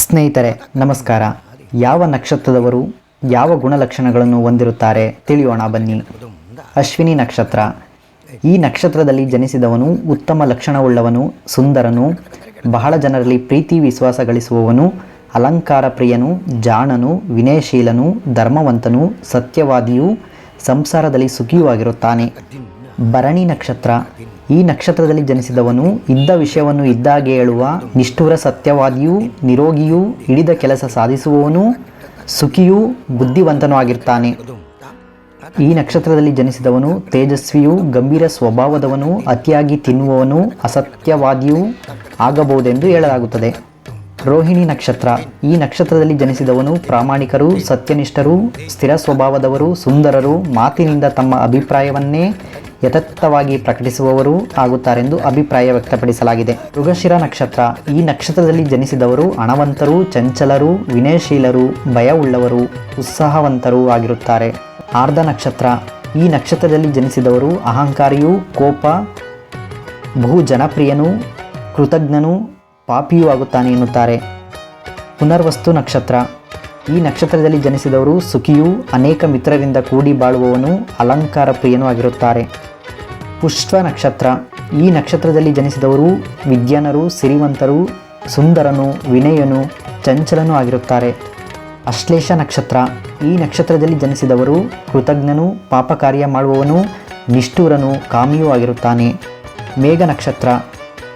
ಸ್ನೇಹಿತರೆ, ನಮಸ್ಕಾರ. ಯಾವ ನಕ್ಷತ್ರದವರು ಯಾವ ಗುಣಲಕ್ಷಣಗಳನ್ನು ಹೊಂದಿರುತ್ತಾರೆ ತಿಳಿಯೋಣ ಬನ್ನಿ. ಅಶ್ವಿನಿ ನಕ್ಷತ್ರ. ಈ ನಕ್ಷತ್ರದಲ್ಲಿ ಜನಿಸಿದವನು ಉತ್ತಮ ಲಕ್ಷಣವುಳ್ಳವನು, ಸುಂದರನು, ಬಹಳ ಜನರಲ್ಲಿ ಪ್ರೀತಿ ವಿಶ್ವಾಸ ಗಳಿಸುವವನು ಅಲಂಕಾರ ಪ್ರಿಯನು, ಜಾಣನು, ವಿನಯಶೀಲನು, ಧರ್ಮವಂತನು, ಸತ್ಯವಾದಿಯು, ಸಂಸಾರದಲ್ಲಿ ಸುಖಿಯೂ ಆಗಿರುತ್ತಾನೆ ಭರಣಿ ನಕ್ಷತ್ರ. ಈ ನಕ್ಷತ್ರದಲ್ಲಿ ಜನಿಸಿದವನು ಇದ್ದ ವಿಷಯವನ್ನು ಇದ್ದಾಗೆ ಹೇಳುವ ನಿಷ್ಠುರ ಸತ್ಯವಾದಿಯೂ, ನಿರೋಗಿಯೂ, ಹಿಡಿದ ಕೆಲಸ ಸಾಧಿಸುವವನು ಸುಖಿಯೂ, ಬುದ್ಧಿವಂತನೂ ಆಗಿರ್ತಾನೆ. ಈ ನಕ್ಷತ್ರದಲ್ಲಿ ಜನಿಸಿದವನು ತೇಜಸ್ವಿಯೂ, ಗಂಭೀರ ಸ್ವಭಾವದವನು, ಅತಿಯಾಗಿ ತಿನ್ನುವವನು, ಅಸತ್ಯವಾದಿಯೂ ಆಗಬಹುದೆಂದು ಹೇಳಲಾಗುತ್ತದೆ. ರೋಹಿಣಿ ನಕ್ಷತ್ರ. ಈ ನಕ್ಷತ್ರದಲ್ಲಿ ಜನಿಸಿದವನು ಪ್ರಾಮಾಣಿಕರು, ಸತ್ಯನಿಷ್ಠರು, ಸ್ಥಿರ ಸ್ವಭಾವದವರು, ಸುಂದರರು, ಮಾತಿನಿಂದ ತಮ್ಮ ಅಭಿಪ್ರಾಯವನ್ನೇ ಯಥಾರ್ಥವಾಗಿ ಪ್ರಕಟಿಸುವವರೂ ಆಗುತ್ತಾರೆಂದು ಅಭಿಪ್ರಾಯ ವ್ಯಕ್ತಪಡಿಸಲಾಗಿದೆ. ಮೃಗಶಿರ ನಕ್ಷತ್ರ, ಈ ನಕ್ಷತ್ರದಲ್ಲಿ ಜನಿಸಿದವರು ಹಣವಂತರು, ಚಂಚಲರು, ವಿನಯಶೀಲರು, ಭಯವುಳ್ಳವರು, ಉತ್ಸಾಹವಂತರೂ ಆಗಿರುತ್ತಾರೆ. ಆರ್ಧ ನಕ್ಷತ್ರ, ಈ ನಕ್ಷತ್ರದಲ್ಲಿ ಜನಿಸಿದವರು ಅಹಂಕಾರಿಯೂ, ಕೋಪ ಬಹು ಜನಪ್ರಿಯನೂ ಕೃತಜ್ಞನೂ, ಪಾಪಿಯೂ ಆಗುತ್ತಾನೆ ಎನ್ನುತ್ತಾರೆ. ಪುನರ್ವಸ್ತು ನಕ್ಷತ್ರ, ಈ ನಕ್ಷತ್ರದಲ್ಲಿ ಜನಿಸಿದವರು ಸುಖಿಯೂ, ಅನೇಕ ಮಿತ್ರರಿಂದ ಕೂಡಿ ಬಾಳುವವನು ಅಲಂಕಾರ ಪ್ರಿಯನೂ ಆಗಿರುತ್ತಾರೆ. ಪುಷ್ಪ ನಕ್ಷತ್ರ. ಈ ನಕ್ಷತ್ರದಲ್ಲಿ ಜನಿಸಿದವರು ವಿದ್ಯಾನರು, ಸಿರಿವಂತರು, ಸುಂದರನು, ವಿನಯನು, ಚಂಚಲನೂ ಆಗಿರುತ್ತಾರೆ. ಅಶ್ಲೇಷ ನಕ್ಷತ್ರ. ಈ ನಕ್ಷತ್ರದಲ್ಲಿ ಜನಿಸಿದವರು ಕೃತಜ್ಞನು ಪಾಪ ಕಾರ್ಯ ಮಾಡುವವನು, ನಿಷ್ಠೂರನು, ಕಾಮಿಯೂ ಆಗಿರುತ್ತಾನೆ. ಮೇಘ ನಕ್ಷತ್ರ.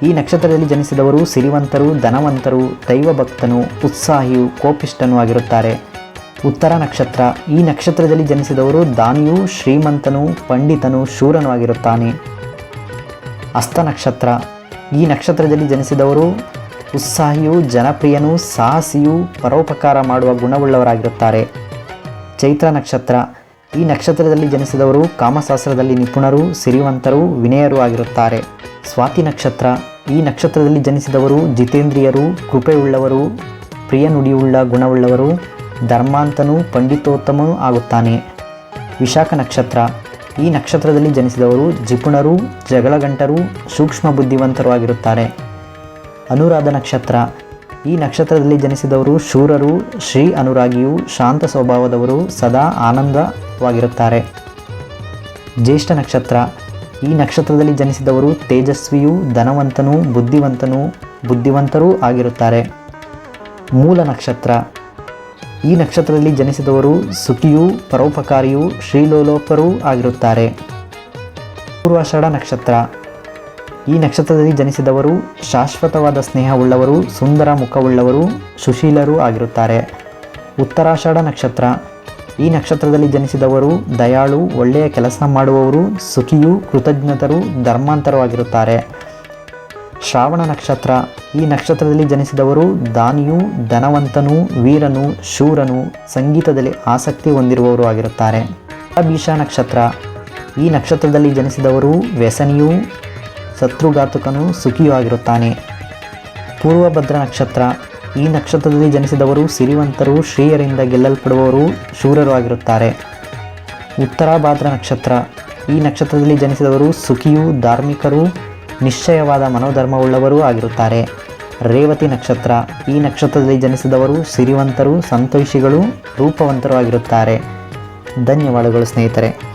ಈ ನಕ್ಷತ್ರದಲ್ಲಿ ಜನಿಸಿದವರು ಸಿರಿವಂತರು, ಧನವಂತರು, ದೈವಭಕ್ತನು, ಉತ್ಸಾಹಿಯು ಕೋಪಿಷ್ಟನೂ ಆಗಿರುತ್ತಾರೆ. ಉತ್ತರ ನಕ್ಷತ್ರ. ಈ ನಕ್ಷತ್ರದಲ್ಲಿ ಜನಿಸಿದವರು ದಾನಿಯು, ಶ್ರೀಮಂತನು, ಪಂಡಿತನು, ಶೂರನೂ ಆಗಿರುತ್ತಾನೆ. ಹಸ್ತ ನಕ್ಷತ್ರ. ಈ ನಕ್ಷತ್ರದಲ್ಲಿ ಜನಿಸಿದವರು ಉತ್ಸಾಹಿಯು, ಜನಪ್ರಿಯನು, ಸಾಹಸಿಯು ಪರೋಪಕಾರ ಮಾಡುವ ಗುಣವುಳ್ಳವರಾಗಿರುತ್ತಾರೆ. ಚೈತ್ರ ನಕ್ಷತ್ರ. ಈ ನಕ್ಷತ್ರದಲ್ಲಿ ಜನಿಸಿದವರು ಕಾಮಶಾಸ್ತ್ರದಲ್ಲಿ ನಿಪುಣರು, ಸಿರಿವಂತರು, ವಿನಯರು ಆಗಿರುತ್ತಾರೆ. ಸ್ವಾತಿ ನಕ್ಷತ್ರ. ಈ ನಕ್ಷತ್ರದಲ್ಲಿ ಜನಿಸಿದವರು ಜಿತೇಂದ್ರಿಯರು, ಕೃಪೆಯುಳ್ಳವರು ಪ್ರಿಯ ನುಡಿಯುಳ್ಳ ಗುಣವುಳ್ಳವರು ಧರ್ಮಾಂತನೂ ಪಂಡಿತೋತ್ತಮನೂ ಆಗುತ್ತಾನೆ. ವಿಶಾಖ ನಕ್ಷತ್ರ. ಈ ನಕ್ಷತ್ರದಲ್ಲಿ ಜನಿಸಿದವರು ಜಿಪುಣರು, ಜಗಳಗಂಟರು, ಸೂಕ್ಷ್ಮ ಬುದ್ಧಿವಂತರು ಆಗಿರುತ್ತಾರೆ. ಅನುರಾಧ ನಕ್ಷತ್ರ. ಈ ನಕ್ಷತ್ರದಲ್ಲಿ ಜನಿಸಿದವರು ಶೂರರು, ಶ್ರೀ ಅನುರಾಗಿಯು ಶಾಂತ ಸ್ವಭಾವದವರು, ಸದಾ ಆನಂದವಾಗಿರುತ್ತಾರೆ. ಜ್ಯೇಷ್ಠ ನಕ್ಷತ್ರ. ಈ ನಕ್ಷತ್ರದಲ್ಲಿ ಜನಿಸಿದವರು ತೇಜಸ್ವಿಯೂ, ಧನವಂತನೂ, ಬುದ್ಧಿವಂತನೂ, ಬುದ್ಧಿವಂತರೂ ಆಗಿರುತ್ತಾರೆ. ಮೂಲ ನಕ್ಷತ್ರ. ಈ ನಕ್ಷತ್ರದಲ್ಲಿ ಜನಿಸಿದವರು ಸುಖಿಯೂ ಪರೋಪಕಾರಿಯೂ ಶ್ರೀಲೋಲೋಪರೂ ಆಗಿರುತ್ತಾರೆ. ಪೂರ್ವಾಷಾಢ ನಕ್ಷತ್ರ. ಈ ನಕ್ಷತ್ರದಲ್ಲಿ ಜನಿಸಿದವರು ಶಾಶ್ವತವಾದ ಸ್ನೇಹವುಳ್ಳವರು ಸುಂದರ ಮುಖವುಳ್ಳವರು ಸುಶೀಲರೂ ಆಗಿರುತ್ತಾರೆ. ಉತ್ತರಾಷಾಢ ನಕ್ಷತ್ರ. ಈ ನಕ್ಷತ್ರದಲ್ಲಿ ಜನಿಸಿದವರು ದಯಾಳು, ಒಳ್ಳೆಯ ಕೆಲಸ ಮಾಡುವವರು, ಸುಖಿಯೂ, ಕೃತಜ್ಞತರು, ಧರ್ಮಾಂತರೂ ಆಗಿರುತ್ತಾರೆ. ಶ್ರಾವಣ ನಕ್ಷತ್ರ. ಈ ನಕ್ಷತ್ರದಲ್ಲಿ ಜನಿಸಿದವರು ದಾನಿಯು, ಧನವಂತನೂ, ವೀರನು, ಶೂರನು ಸಂಗೀತದಲ್ಲಿ ಆಸಕ್ತಿ ಹೊಂದಿರುವವರು ಆಗಿರುತ್ತಾರೆ. ಅಭಿಷ ನಕ್ಷತ್ರ. ಈ ನಕ್ಷತ್ರದಲ್ಲಿ ಜನಿಸಿದವರು ವ್ಯಸನಿಯು, ಶತ್ರುಘಾತುಕನು ಸುಖಿಯೂ ಆಗಿರುತ್ತಾನೆ. ಪೂರ್ವಭದ್ರ ನಕ್ಷತ್ರ. ಈ ನಕ್ಷತ್ರದಲ್ಲಿ ಜನಿಸಿದವರು ಸಿರಿವಂತರು, ಶ್ರೀಯರಿಂದ ಗೆಲ್ಲಲ್ಪಡುವವರು, ಶೂರರು ಆಗಿರುತ್ತಾರೆ. ಉತ್ತರಾಭಾದ್ರ ನಕ್ಷತ್ರ. ಈ ನಕ್ಷತ್ರದಲ್ಲಿ ಜನಿಸಿದವರು ಸುಖಿಯು, ಧಾರ್ಮಿಕರು ನಿಶ್ಚಯವಾದ ಮನೋಧರ್ಮವುಳ್ಳವರೂ ಆಗಿರುತ್ತಾರೆ. ರೇವತಿ ನಕ್ಷತ್ರ ಈ ನಕ್ಷತ್ರದಲ್ಲಿ ಜನಿಸಿದವರು ಸಿರಿವಂತರು ಸಂತೋಷಿಗಳು ರೂಪವಂತರು ಆಗಿರುತ್ತಾರೆ. ಧನ್ಯವಾದಗಳು ಸ್ನೇಹಿತರೆ.